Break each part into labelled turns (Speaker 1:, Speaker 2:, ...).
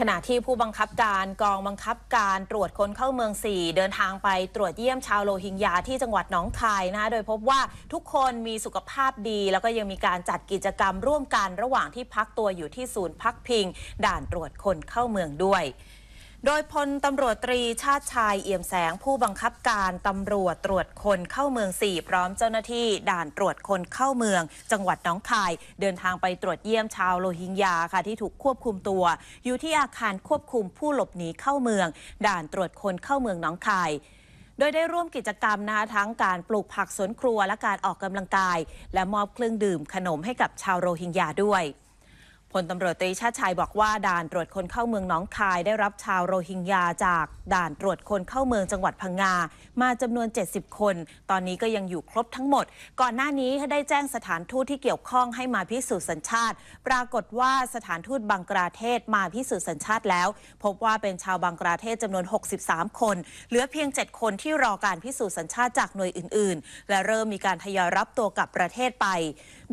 Speaker 1: ขณะที่ผู้บังคับการกองบังคับการตรวจคนเข้าเมือง 4 เดินทางไปตรวจเยี่ยมชาวโรฮิงญาที่จังหวัดหนองคายนะคะโดยพบว่าทุกคนมีสุขภาพดี แล้วก็ยังมีการจัดกิจกรรมร่วมกันระหว่างที่พักตัวอยู่ที่ศูนย์พักพิง ด่านตรวจคนเข้าเมืองด้วย โดยพลตำรวจตรีชาติชายเอี่ยมแสงผู้บังคับการตำรวจตรวจคนเข้าเมือง 4 พร้อมเจ้าหน้าที่ด่านตรวจคนเข้าเมือง จังหวัดหนองคาย เดินทางไปตรวจเยี่ยมชาวโรฮิงญาค่ะที่ถูกควบคุมตัว อยู่ที่อาคารควบคุมผู้หลบหนีเข้าเมือง ด่านตรวจคนเข้าเมืองหนองคายโดยได้ร่วมกิจกรรมนะคะทั้งการปลูกผักสวนครัวและการออกกำลังกาย และมอบเครื่องดื่มขนมให้กับชาวโรฮิงญาด้วย พลตำรวจตรีชาติชัยบอกว่าด่านตรวจคนเข้าเมืองหนองคาย ได้รับชาวโรฮิงญาจากด่านตรวจคนเข้าเมืองจังหวัดพังงา มาจำนวน 70 คน ตอนนี้ก็ยังอยู่ครบทั้งหมด ก่อนหน้านี้ได้แจ้งสถานทูตที่เกี่ยวข้องให้มาพิสูจน์สัญชาติ ปรากฏว่าสถานทูตบังกลาเทศมาพิสูจน์สัญชาติแล้ว พบว่าเป็นชาวบังกลาเทศจำนวน 63 คน เหลือเพียง 7 คนที่รอการพิสูจน์สัญชาติจากหน่วยอื่น ๆ และเริ่มมีการทยอยรับตัวกลับประเทศไป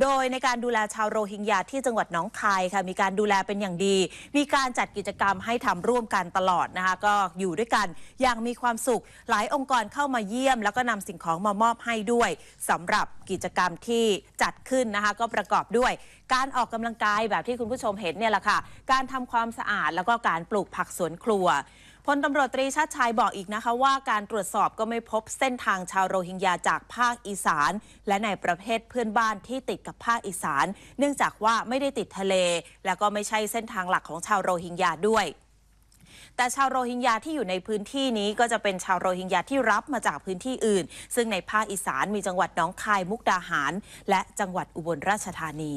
Speaker 1: โดยในการดูแลชาวโรฮิงญาที่จังหวัดหนองคายค่ะมีการดูแลเป็นอย่างดี มีการจัดกิจกรรมให้ทำร่วมกันตลอดนะคะก็อยู่ด้วยกันอย่างมีความสุข หลายองค์กรเข้ามาเยี่ยม แล้วก็นำสิ่งของมามอบให้ด้วยสำหรับกิจกรรมที่จัดขึ้นนะคะก็ประกอบด้วย การออกกำลังกายแบบที่คุณผู้ชมเห็นเนี่ยแหละค่ะ การทำความสะอาดแล้วก็การปลูกผักสวนครัว พลตำรวจตรีชาติชายบอกอีกนะคะว่าการตรวจสอบก็ไม่พบเส้นทางชาวโรฮิงญาจากภาคอีสาน และในประเทศเพื่อนบ้านที่ติดกับภาคอีสาน เนื่องจากว่าไม่ได้ติดทะเล และก็ไม่ใช่เส้นทางหลักของชาวโรฮิงญาด้วยแต่ชาวโรฮิงญาที่อยู่ในพื้นที่นี้ก็จะเป็นชาวโรฮิงญาที่รับมาจากพื้นที่อื่น ซึ่งในภาคอีสานมีจังหวัดหนองคายมุกดาหาร และจังหวัดอุบลราชธานี